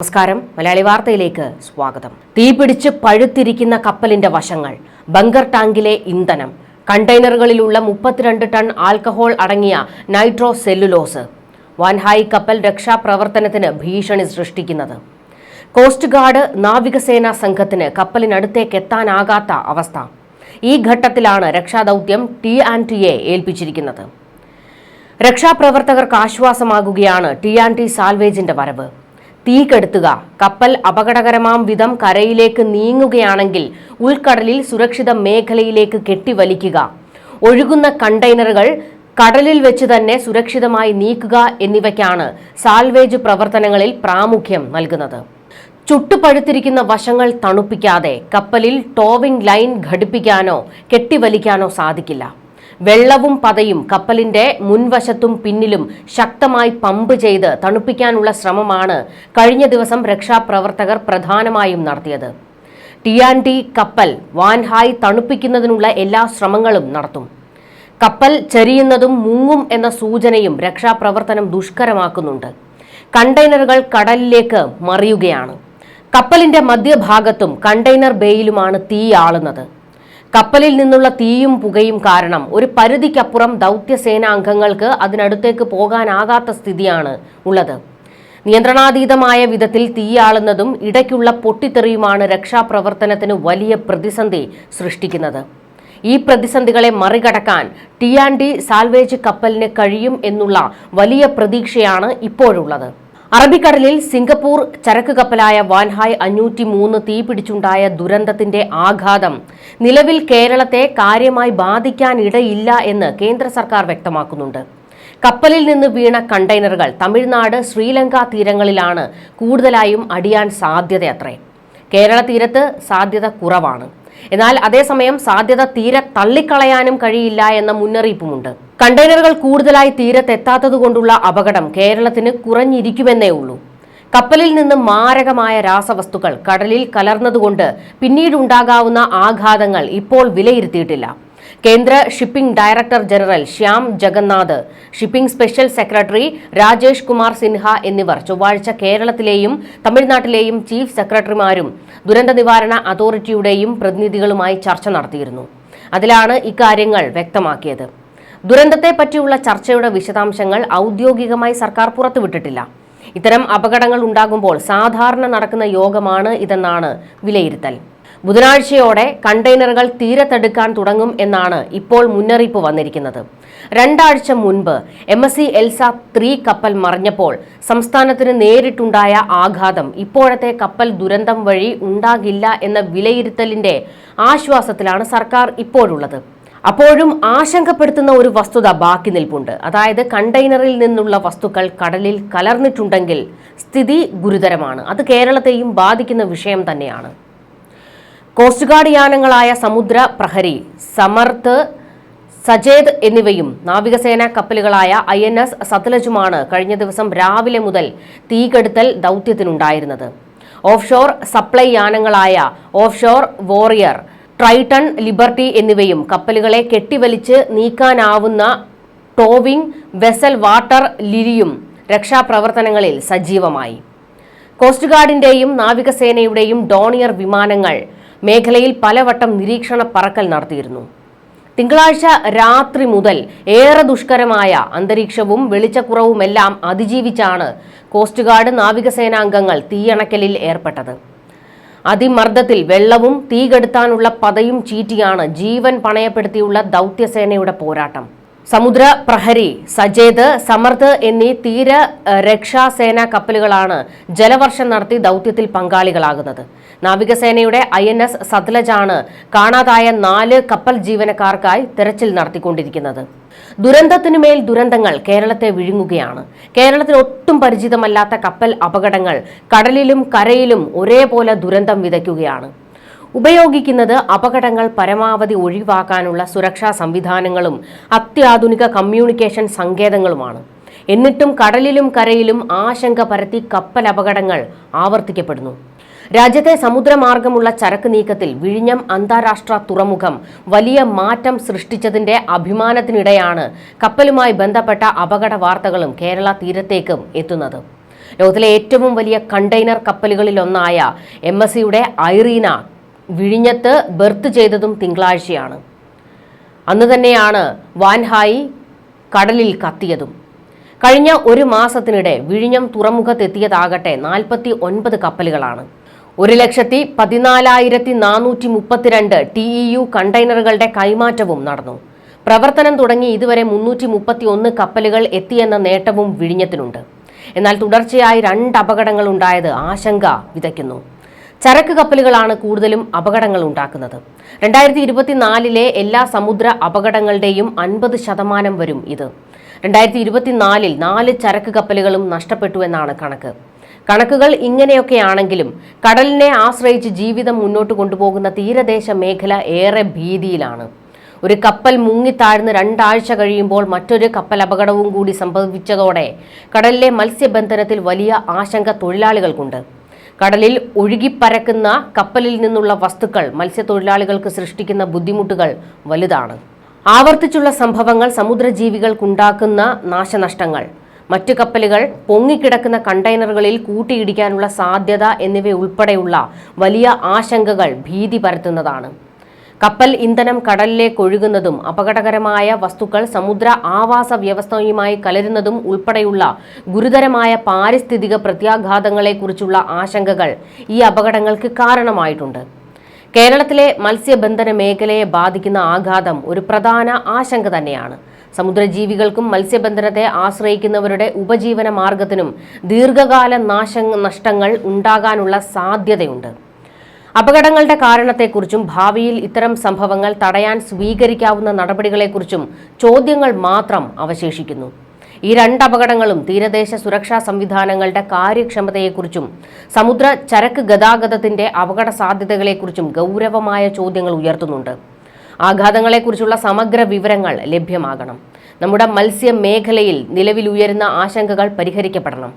നമസ്കാരം. മലയാളി വാർത്തയിലേക്ക് സ്വാഗതം. തീപിടിച്ച് പഴുത്തിരിക്കുന്ന കപ്പലിന്റെ വശങ്ങൾ ബങ്കർ ടാങ്കിലെ ഇന്ധനം കണ്ടെയ്നറുകളിലുള്ള മുപ്പത്തിരണ്ട് ടൺ ആൽക്കഹോൾ അടങ്ങിയ നൈട്രോ സെല്ലുലോസ് വാൻഹായി കപ്പൽ രക്ഷാപ്രവർത്തനത്തിന് ഭീഷണി സൃഷ്ടിക്കുന്നത്. കോസ്റ്റ് ഗാർഡ് നാവികസേനാ സംഘത്തിന് കപ്പലിനടുത്തേക്ക് എത്താനാകാത്ത അവസ്ഥ. ഈ ഘട്ടത്തിലാണ് രക്ഷാദൗത്യം ടി ആൻഡ് ടിയെ ഏൽപ്പിച്ചിരിക്കുന്നത്. രക്ഷാപ്രവർത്തകർക്ക് ആശ്വാസമാകുകയാണ് ടി ആൻഡ് ടി സാൽവേജിന്റെ വരവ്. തീ കെടുത്തുക കപ്പൽ അപകടകരമാം വിധം കരയിലേക്ക് നീങ്ങുകയാണെങ്കിൽ ഉൾക്കടലിൽ സുരക്ഷിത മേഖലയിലേക്ക് കെട്ടിവലിക്കുക. ഒഴുകുന്ന കണ്ടെയ്നറുകൾ കടലിൽ വെച്ച് തന്നെ സുരക്ഷിതമായി നീക്കുക എന്നിവയ്ക്കാണ് സാൽവേജ് പ്രവർത്തനങ്ങളിൽ പ്രാമുഖ്യം നൽകുന്നത്. ചുട്ടുപഴുത്തിരിക്കുന്ന വശങ്ങൾ തണുപ്പിക്കാതെ കപ്പലിൽ ടോവിംഗ് ലൈൻ ഘടിപ്പിക്കാനോ കെട്ടിവലിക്കാനോ സാധിക്കില്ല. വെള്ളവും പതയും കപ്പലിന്റെ മുൻവശത്തും പിന്നിലും ശക്തമായി പമ്പ് ചെയ്ത് തണുപ്പിക്കാനുള്ള ശ്രമമാണ് കഴിഞ്ഞ ദിവസം രക്ഷാപ്രവർത്തകർ പ്രധാനമായും നടത്തിയത്. ടി ആൻഡ് ടി കപ്പൽ വാൻഹായ് തണുപ്പിക്കുന്നതിനുള്ള എല്ലാ ശ്രമങ്ങളും നടത്തും. കപ്പൽ ചരിയുന്നതും മുങ്ങും എന്ന സൂചനയും രക്ഷാപ്രവർത്തനം ദുഷ്കരമാക്കുന്നുണ്ട്. കണ്ടെയ്നറുകൾ കടലിലേക്ക് മറിയുകയാണ്. കപ്പലിന്റെ മധ്യഭാഗത്തും കണ്ടെയ്നർ ബേയിലുമാണ് തീ ആളുന്നത്. കപ്പലിൽ നിന്നുള്ള തീയും പുകയും കാരണം ഒരു പരിധിക്കപ്പുറം ദൗത്യസേനാംഗങ്ങൾക്ക് അതിനടുത്തേക്ക് പോകാനാകാത്ത സ്ഥിതിയാണ് ഉള്ളത്. നിയന്ത്രണാതീതമായ വിധത്തിൽ തീയാളുന്നതും ഇടയ്ക്കുള്ള പൊട്ടിത്തെറിയുമാണ് രക്ഷാപ്രവർത്തനത്തിന് വലിയ പ്രതിസന്ധി സൃഷ്ടിക്കുന്നത്. ഈ പ്രതിസന്ധികളെ മറികടക്കാൻ ടി ആൻഡ് ഡി സാൽവേജ് കപ്പലിന് കഴിയും എന്നുള്ള വലിയ പ്രതീക്ഷയാണ് ഇപ്പോഴുള്ളത്. അറബിക്കടലിൽ സിംഗപ്പൂർ ചരക്ക് കപ്പലായ വാൻഹായ് അഞ്ഞൂറ്റി മൂന്ന് തീപിടിച്ചുണ്ടായ ദുരന്തത്തിന്റെ ആഘാതം. നിലവിൽ കേരളത്തെ കാര്യമായി ബാധിക്കാനിടയില്ല എന്ന് കേന്ദ്ര സർക്കാർ വ്യക്തമാക്കുന്നുണ്ട്. കപ്പലിൽ നിന്ന് വീണ കണ്ടെയ്നറുകൾ തമിഴ്നാട് ശ്രീലങ്ക തീരങ്ങളിലാണ് കൂടുതലായും അടിയാൻ സാധ്യതയത്രേ. കേരള തീരത്ത് സാധ്യത കുറവാണ്. എന്നാൽ അതേസമയം സാധ്യത തീരെ തള്ളിക്കളയാനും കഴിയില്ല എന്ന മുന്നറിയിപ്പുമുണ്ട്. കണ്ടെയ്നറുകൾ കൂടുതലായി തീരത്തെത്താത്തതുകൊണ്ടുള്ള അപകടം കേരളത്തിന് കുറഞ്ഞിരിക്കുമെന്നേ ഉള്ളൂ. കപ്പലിൽ നിന്ന് മാരകമായ രാസവസ്തുക്കൾ കടലിൽ കലർന്നതുകൊണ്ട് പിന്നീടുണ്ടാകാവുന്ന ആഘാതങ്ങൾ ഇപ്പോൾ വിലയിരുത്തിയിട്ടില്ല. കേന്ദ്ര shipping director general Shyam Jagannath shipping special secretary Rajesh Kumar Sinha എന്നിവർ ചൊവ്വാഴ്ച കേരളത്തിലെയും തമിഴ്നാട്ടിലെയും ചീഫ് സെക്രട്ടറിമാരും ദുരന്ത നിവാരണ അതോറിറ്റിയുടെയും പ്രതിനിധികളുമായി ചർച്ച നടത്തിയിരുന്നു. അതിലാണ് ഇക്കാര്യങ്ങൾ വ്യക്തമാക്കിയത്. ദുരന്തത്തെ പറ്റിയുള്ള ചർച്ചയുടെ വിശദാംശങ്ങൾ ഔദ്യോഗികമായി സർക്കാർ പുറത്തുവിട്ടിട്ടില്ല. ഇത്തരം അപകടങ്ങൾ ഉണ്ടാകുമ്പോൾ സാധാരണ നടക്കുന്ന യോഗമാണ് ഇതെന്നാണ് വിലയിരുത്തൽ. ബുധനാഴ്ചയോടെ കണ്ടെയ്നറുകൾ തീരത്തെടുക്കാൻ തുടങ്ങും എന്നാണ് ഇപ്പോൾ മുന്നറിയിപ്പ് വന്നിരിക്കുന്നത്. രണ്ടാഴ്ച മുൻപ് M S C Elsa three കപ്പൽ മറിഞ്ഞപ്പോൾ സംസ്ഥാനത്തിന് നേരിട്ടുണ്ടായ ആഘാതം ഇപ്പോഴത്തെ കപ്പൽ ദുരന്തം വഴി ഉണ്ടാകില്ല എന്ന വിലയിരുത്തലിന്റെ ആശ്വാസത്തിലാണ് സർക്കാർ ഇപ്പോഴുള്ളത്. അപ്പോഴും ആശങ്കപ്പെടുത്തുന്ന ഒരു വസ്തുത ബാക്കി നിൽപ്പുണ്ട്. അതായത് കണ്ടെയ്നറിൽ നിന്നുള്ള വസ്തുക്കൾ കടലിൽ കലർന്നിട്ടുണ്ടെങ്കിൽ സ്ഥിതി ഗുരുതരമാണ്. അത് കേരളത്തെയും ബാധിക്കുന്ന വിഷയം തന്നെയാണ്. കോസ്റ്റ് ഗാർഡ് യാനങ്ങളായ സമുദ്ര പ്രഹരി സമർത്ത് സജേദ് എന്നിവയും നാവികസേനാ കപ്പലുകളായ ഐ എൻ എസ് സത്ലജുമാണ് കഴിഞ്ഞ ദിവസം രാവിലെ മുതൽ തീകെടുത്തൽ ദൗത്യത്തിനുണ്ടായിരുന്നത്. ഓഫ്ഷോർ സപ്ലൈ യാനങ്ങളായ ഓഫ്ഷോർ വോറിയർ ട്രൈട്ടൺ ലിബർട്ടി എന്നിവയും കപ്പലുകളെ കെട്ടിവലിച്ച് നീക്കാനാവുന്ന ടോവിംഗ് വെസൽ വാട്ടർ ലിരിയും രക്ഷാപ്രവർത്തനങ്ങളിൽ സജീവമായി. കോസ്റ്റ് ഗാർഡിന്റെയും നാവികസേനയുടെയും ഡോണിയർ വിമാനങ്ങൾ മേഖലയിൽ പലവട്ടം നിരീക്ഷണ പറക്കൽ നടത്തിയിരുന്നു. തിങ്കളാഴ്ച രാത്രി മുതൽ ഏറെ ദുഷ്കരമായ അന്തരീക്ഷവും വെളിച്ചക്കുറവുമെല്ലാം അതിജീവിച്ചാണ് കോസ്റ്റ് ഗാർഡ് നാവികസേനാംഗങ്ങൾ തീയണക്കലിൽ ഏർപ്പെട്ടത്. അതിമർദ്ദത്തിൽ വെള്ളവും തീകെടുത്താനുള്ള പതയും ചീറ്റിയാണ് ജീവൻ പണയപ്പെടുത്തിയുള്ള ദൗത്യസേനയുടെ പോരാട്ടം. സമുദ്ര പ്രഹരി സജേത് സമർത്ത് എന്നീ തീര രക്ഷാസേനാ കപ്പലുകളാണ് ജലവർഷം നടത്തി ദൗത്യത്തിൽ പങ്കാളികളാകുന്നത്. നാവികസേനയുടെ ഐ എൻ എസ് സത്ലജാണ് കാണാതായ നാല് കപ്പൽ ജീവനക്കാർക്കായി തെരച്ചിൽ നടത്തിക്കൊണ്ടിരിക്കുന്നത്. ദുരന്തത്തിനുമേൽ ദുരന്തങ്ങൾ കേരളത്തെ വിഴുങ്ങുകയാണ്. കേരളത്തിന് ഒട്ടും പരിചിതമല്ലാത്ത കപ്പൽ അപകടങ്ങൾ കടലിലും കരയിലും ഒരേപോലെ ദുരന്തം വിതയ്ക്കുകയാണ്. ഉപയോഗിക്കുന്നത് അപകടങ്ങൾ പരമാവധി ഒഴിവാക്കാനുള്ള സുരക്ഷാ സംവിധാനങ്ങളും അത്യാധുനിക കമ്മ്യൂണിക്കേഷൻ സങ്കേതങ്ങളുമാണ്. എന്നിട്ടും കടലിലും കരയിലും ആശങ്ക പരത്തി കപ്പൽ അപകടങ്ങൾ ആവർത്തിക്കപ്പെടുന്നു. രാജ്യത്തെ സമുദ്രമാർഗമുള്ള ചരക്ക് നീക്കത്തിൽ വിഴിഞ്ഞം അന്താരാഷ്ട്ര തുറമുഖം വലിയ മാറ്റം സൃഷ്ടിച്ചതിന്റെ അഭിമാനത്തിനിടെയാണ് കപ്പലുമായി ബന്ധപ്പെട്ട അപകട വാർത്തകളും കേരള തീരത്തേക്കും എത്തുന്നത്. ലോകത്തിലെ ഏറ്റവും വലിയ കണ്ടെയ്നർ കപ്പലുകളിലൊന്നായ എം എസ് സിയുടെ ഐറീന വിഴിഞ്ഞത്ത് ബെർത്ത് ചെയ്തതും തിങ്കളാഴ്ചയാണ്. അന്ന് തന്നെയാണ് വാൻഹായി കടലിൽ കത്തിയതും. കഴിഞ്ഞ ഒരു മാസത്തിനിടെ വിഴിഞ്ഞം തുറമുഖത്തെത്തിയതാകട്ടെ നാൽപ്പത്തി ഒൻപത് കപ്പലുകളാണ്. ഒരു ലക്ഷത്തി പതിനാലായിരത്തി നാനൂറ്റി മുപ്പത്തിരണ്ട് ടി ഇ യു കണ്ടെയ്നറുകളുടെ കൈമാറ്റവും നടന്നു. പ്രവർത്തനം തുടങ്ങി ഇതുവരെ മുന്നൂറ്റി മുപ്പത്തി ഒന്ന് കപ്പലുകൾ എത്തിയെന്ന നേട്ടവും വിഴിഞ്ഞത്തിനുണ്ട്. എന്നാൽ തുടർച്ചയായി രണ്ട് അപകടങ്ങൾ ഉണ്ടായത് ആശങ്ക വിതയ്ക്കുന്നു. ചരക്ക് കപ്പലുകളാണ് കൂടുതലും അപകടങ്ങൾ ഉണ്ടാക്കുന്നത്. രണ്ടായിരത്തി ഇരുപത്തിനാലിലെ എല്ലാ സമുദ്ര അപകടങ്ങളുടെയും അൻപത് ശതമാനം വരും ഇത്. രണ്ടായിരത്തി ഇരുപത്തിനാലിൽ നാല് ചരക്ക് കപ്പലുകളും നഷ്ടപ്പെട്ടു എന്നാണ് കണക്ക്. കണക്കുകൾ ഇങ്ങനെയൊക്കെയാണെങ്കിലും കടലിനെ ആശ്രയിച്ച് ജീവിതം മുന്നോട്ട് കൊണ്ടുപോകുന്ന തീരദേശ മേഖല ഏറെ ഭീതിയിലാണ്. ഒരു കപ്പൽ മുങ്ങിത്താഴ്ന്ന് രണ്ടാഴ്ച കഴിയുമ്പോൾ മറ്റൊരു കപ്പൽ അപകടവും കൂടി സംഭവിച്ചതോടെ കടലിലെ മത്സ്യബന്ധനത്തിൽ വലിയ ആശങ്ക തൊഴിലാളികൾക്കുണ്ട്. കടലിൽ ഒഴുകിപ്പരക്കുന്ന കപ്പലിൽ നിന്നുള്ള വസ്തുക്കൾ മത്സ്യത്തൊഴിലാളികൾക്ക് സൃഷ്ടിക്കുന്ന ബുദ്ധിമുട്ടുകൾ വലുതാണ്. ആവർത്തിച്ചുള്ള സംഭവങ്ങൾ സമുദ്രജീവികൾക്കുണ്ടാക്കുന്ന നാശനഷ്ടങ്ങൾ മറ്റു കപ്പലുകൾ പൊങ്ങിക്കിടക്കുന്ന കണ്ടെയ്നറുകളിൽ കൂട്ടിയിടിക്കാനുള്ള സാധ്യത എന്നിവയുൾപ്പെടെയുള്ള വലിയ ആശങ്കകൾ ഭീതി പരത്തുന്നതാണ്. കപ്പൽ ഇന്ധനം കടലിലേക്ക് ഒഴുകുന്നതും അപകടകരമായ വസ്തുക്കൾ സമുദ്ര ആവാസ വ്യവസ്ഥയുമായി കലരുന്നതും ഉൾപ്പെടെയുള്ള ഗുരുതരമായ പാരിസ്ഥിതിക പ്രത്യാഘാതങ്ങളെക്കുറിച്ചുള്ള ആശങ്കകൾ ഈ അപകടങ്ങൾക്ക് കാരണമായിട്ടുണ്ട്. കേരളത്തിലെ മത്സ്യബന്ധന മേഖലയെ ബാധിക്കുന്ന ആഘാതം ഒരു പ്രധാന ആശങ്ക തന്നെയാണ്. സമുദ്രജീവികൾക്കും മത്സ്യബന്ധനത്തെ ആശ്രയിക്കുന്നവരുടെ ഉപജീവന മാർഗത്തിനും ദീർഘകാല നാശ നഷ്ടങ്ങൾ ഉണ്ടാകാനുള്ള സാധ്യതയുണ്ട്. അപകടങ്ങളുടെ കാരണത്തെക്കുറിച്ചും ഭാവിയിൽ ഇത്തരം സംഭവങ്ങൾ തടയാൻ സ്വീകരിക്കാവുന്ന നടപടികളെക്കുറിച്ചും ചോദ്യങ്ങൾ മാത്രം അവശേഷിക്കുന്നു. ഈ രണ്ട് അപകടങ്ങളും തീരദേശ സുരക്ഷാ സംവിധാനങ്ങളുടെ കാര്യക്ഷമതയെക്കുറിച്ചും സമുദ്ര ചരക്ക് ഗതാഗതത്തിന്റെ അപകട സാധ്യതകളെക്കുറിച്ചും ഗൗരവമായ ചോദ്യങ്ങൾ ഉയർത്തുന്നുണ്ട്. ആഘാതങ്ങളെക്കുറിച്ചുള്ള സമഗ്ര വിവരങ്ങൾ ലഭ്യമാകണം. നമ്മുടെ മത്സ്യ മേഖലയിൽ നിലവിലുയരുന്ന ആശങ്കകൾ പരിഹരിക്കപ്പെടണം.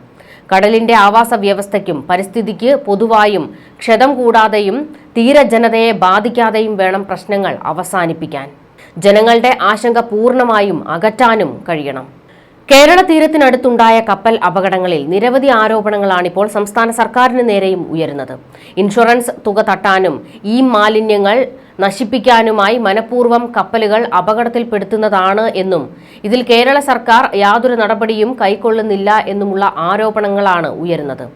കടലിന്റെ ആവാസ വ്യവസ്ഥയ്ക്കും പരിസ്ഥിതിക്ക് പൊതുവായും ക്ഷതം കൂടാതെയും തീരജനതയെ ബാധിക്കാതെയും വേണം പ്രശ്നങ്ങൾ അവസാനിപ്പിക്കാൻ. ജനങ്ങളുടെ ആശങ്ക പൂർണമായും അകറ്റാനും കഴിയണം. കേരള തീരത്തിനടുത്തുണ്ടായ കപ്പൽ അപകടങ്ങളിൽ നിരവധി ആരോപണങ്ങളാണിപ്പോൾ സംസ്ഥാന സർക്കാരിന് നേരെയും ഉയരുന്നത്. ഇൻഷുറൻസ് തുക തട്ടാനും ഈ മാലിന്യങ്ങൾ നശിപ്പിക്കാനുമായി മനഃപൂർവം കപ്പലുകൾ അപകടത്തിൽപ്പെടുത്തുന്നതാണ് എന്നും ഇതിൽ കേരള സർക്കാർ യാതൊരു നടപടിയും കൈക്കൊള്ളുന്നില്ല എന്നുമുള്ള ആരോപണങ്ങളാണ് ഉയരുന്നത്.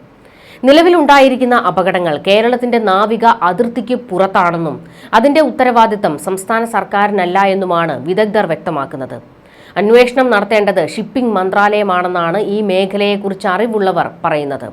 നിലവിലുണ്ടായിരിക്കുന്ന അപകടങ്ങൾ കേരളത്തിന്റെ നാവിക അതിർത്തിക്ക് പുറത്താണെന്നും അതിന്റെ ഉത്തരവാദിത്തം സംസ്ഥാന സർക്കാരിനല്ല എന്നുമാണ് വിദഗ്ധർ വ്യക്തമാക്കുന്നത്. അന്വേഷണം നടത്തേണ്ടത് ഷിപ്പിംഗ് മന്ത്രാലയമാണെന്നാണ് ഈ മേഖലയെക്കുറിച്ച് അറിവുള്ളവർ പറയുന്നത്.